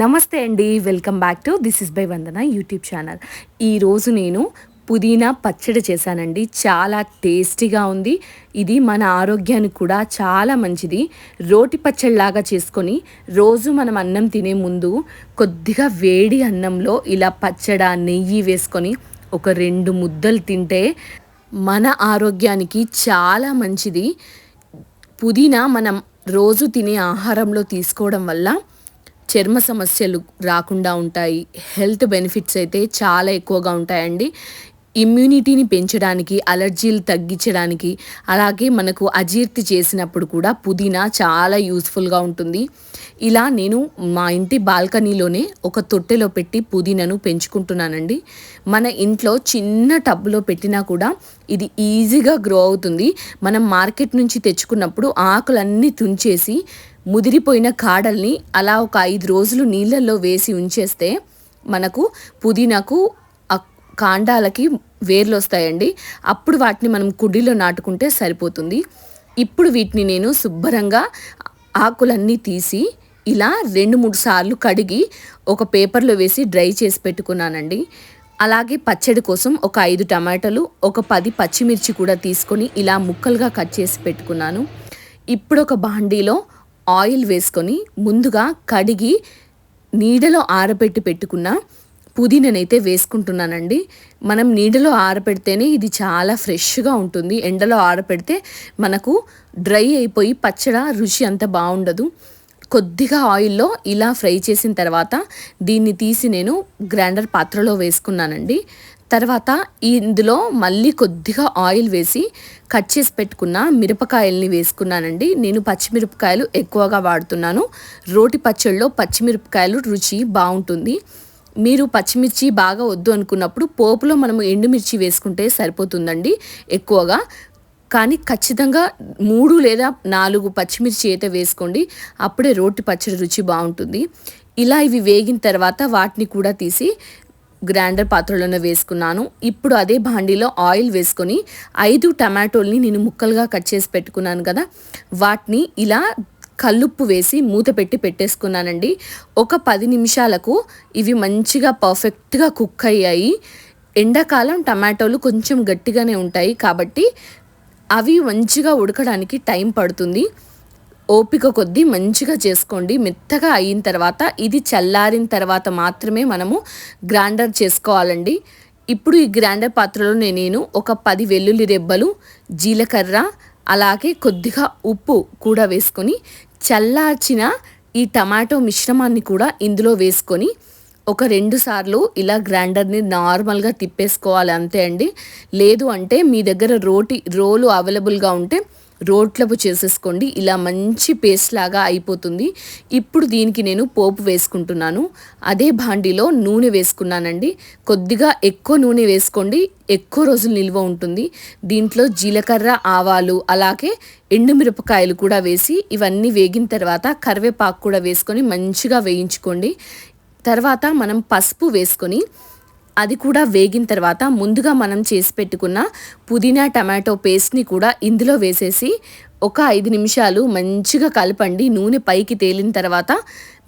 నమస్తే అండి welcome back to this is by Vandana YouTube channel. ఈరోజు నేను పుదీనా పచ్చడి చేశానండి చాలా టేస్టీగా ఉంది. ఇది మన ఆరోగ్యానికి కూడా చాలా మంచిది. రోటి పచ్చడిలాగా చేసుకొని రోజు మనం అన్నం తినే ముందు కొద్దిగా వేడి అన్నంలో ఇలా పచ్చడ నెయ్యి వేసుకొని ఒక రెండు ముద్దలు తింటే మన ఆరోగ్యానికి చాలా మంచిది. పుదీనా మనం రోజు తినే ఆహారంలో తీసుకోవడం వల్ల చర్మ సమస్యలు రాకుండా ఉంటాయి. హెల్త్ బెనిఫిట్స్ అయితే చాలా ఎక్కువగా ఉంటాయండి. ఇమ్యూనిటీని పెంచడానికి అలర్జీలు తగ్గించడానికి అలాగే మనకు అజీర్తి చేసినప్పుడు కూడా పుదీనా చాలా యూస్ఫుల్గా ఉంటుంది. ఇలా నేను మా ఇంటి బాల్కనీలోనే ఒక తొట్టెలో పెట్టి పుదీనాను పెంచుకుంటున్నానండి. మన ఇంట్లో చిన్న టబ్లో పెట్టినా కూడా ఇది ఈజీగా గ్రో అవుతుంది. మనం మార్కెట్ నుంచి తెచ్చుకున్నప్పుడు ఆకులన్నీ తుంచేసి ముదిరిపోయిన కాడల్ని అలా ఒక ఐదు రోజులు నీళ్ళల్లో వేసి ఉంచేస్తే మనకు పుదీనాకు కాండాలకి వేర్లు వస్తాయండి అప్పుడు వాటిని మనం కుడిలో నాటుకుంటే సరిపోతుంది. ఇప్పుడు వీటిని నేను శుభ్రంగా ఆకులన్నీ తీసి ఇలా రెండు మూడు సార్లు కడిగి ఒక పేపర్లో వేసి డ్రై చేసి పెట్టుకున్నానండి. అలాగే పచ్చడి కోసం ఒక ఐదు టమాటాలు ఒక పది పచ్చిమిర్చి కూడా తీసుకొని ఇలా ముక్కలుగా కట్ చేసి పెట్టుకున్నాను. ఇప్పుడు ఒక బాండీలో ఆయిల్ వేసుకొని ముందుగా కడిగి నీడలో ఆరబెట్టి పెట్టుకున్న పుదీననైతే వేసుకుంటున్నానండి. మనం నీడలో ఆరపెడితేనే ఇది చాలా ఫ్రెష్గా ఉంటుంది. ఎండలో ఆరపెడితే మనకు డ్రై అయిపోయి పచ్చడ రుచి అంత బాగుండదు. కొద్దిగా ఆయిల్లో ఇలా ఫ్రై చేసిన తర్వాత దీన్ని తీసి నేను గ్రైండర్ పాత్రలో వేసుకున్నానండి. తర్వాత ఇందులో మళ్ళీ కొద్దిగా ఆయిల్ వేసి కట్ చేసి పెట్టుకున్న మిరపకాయల్ని వేసుకున్నానండి. నేను పచ్చిమిరపకాయలు ఎక్కువగా వాడుతున్నాను. రోటి పచ్చళ్ళలో పచ్చిమిరపకాయలు రుచి బాగుంటుంది. మీరు పచ్చిమిర్చి బాగా వద్దు అనుకున్నప్పుడు పోపులో మనము ఎండుమిర్చి వేసుకుంటే సరిపోతుందండి ఎక్కువగా. కానీ ఖచ్చితంగా మూడు లేదా నాలుగు పచ్చిమిర్చి అయితే వేసుకోండి. అప్పుడే రోటి పచ్చడి రుచి బాగుంటుంది. ఇలా ఇవి వేగిన తర్వాత వాటిని కూడా తీసి గ్రైండర్ పాత్రలోనే వేసుకున్నాను. ఇప్పుడు అదే భాండీలో ఆయిల్ వేసుకొని ఐదు టమాటోల్ని నేను ముక్కలుగా కట్ చేసి పెట్టుకున్నాను కదా. వాటిని ఇలా కల్లుప్పు వేసి మూత పెట్టి పెట్టేసుకున్నానండి. ఒక పది నిమిషాలకు ఇవి మంచిగా పర్ఫెక్ట్గా కుక్ అయ్యాయి. ఎండాకాలం టమాటోలు కొంచెం గట్టిగానే ఉంటాయి కాబట్టి అవి మంచిగా ఉడకడానికి టైం పడుతుంది. ఓపిక కొద్దీ మంచిగా చేసుకోండి. మెత్తగా అయిన తర్వాత ఇది చల్లారిన తర్వాత మాత్రమే మనము గ్రైండర్ చేసుకోవాలండి. ఇప్పుడు ఈ గ్రైండర్ పాత్రలో నేను ఒక పది వెల్లుల్లి రెబ్బలు జీలకర్ర అలాగే కొద్దిగా ఉప్పు కూడా వేసుకొని చల్లార్చిన ఈ టమాటో మిశ్రమాన్ని కూడా ఇందులో వేసుకొని ఒక రెండు సార్లు ఇలా గ్రైండర్ని నార్మల్గా తిప్పేసుకోవాలి అంతే అండి. లేదు అంటే మీ దగ్గర రోటి రోలు అవైలబుల్గా ఉంటే రోట్లపు చేసేసుకోండి. ఇలా మంచి పేస్ట్ లాగా అయిపోతుంది. ఇప్పుడు దీనికి నేను పోపు వేసుకుంటున్నాను. అదే భాండిలో నూనె వేసుకున్నానండి. కొద్దిగా ఎక్కువ నూనె వేసుకోండి. ఎక్కువ రోజులు నిల్వ ఉంటుంది. దీంట్లో జీలకర్ర ఆవాలు అలాగే ఎండుమిరపకాయలు కూడా వేసి ఇవన్నీ వేగిన తర్వాత కరివేపాకు కూడా వేసుకొని మంచిగా వేయించుకోండి. తర్వాత మనం పసుపు వేసుకొని అది కూడా వేగిన తర్వాత ముందుగా మనం చేసి పెట్టుకున్న పుదీనా టమాటో పేస్ట్ని కూడా ఇందులో వేసేసి ఒక ఐదు నిమిషాలు మంచిగా కలపండి. నూనె పైకి తేలిన తర్వాత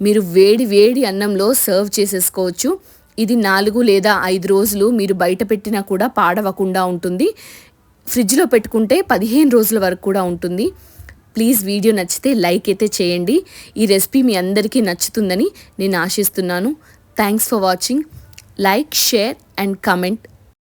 మీరు వేడి వేడి అన్నంలో సర్వ్ చేసేసుకోవచ్చు. ఇది నాలుగు లేదా ఐదు రోజులు మీరు బయట పెట్టినా కూడా పాడవకుండా ఉంటుంది. ఫ్రిడ్జ్లో పెట్టుకుంటే పదిహేను రోజుల వరకు కూడా ఉంటుంది. ప్లీజ్ వీడియో నచ్చితే లైక్ అయితే చేయండి. ఈ రెసిపీ మీ అందరికీ నచ్చుతుందని నేను ఆశిస్తున్నాను. Thanks for watching. Like, share, and comment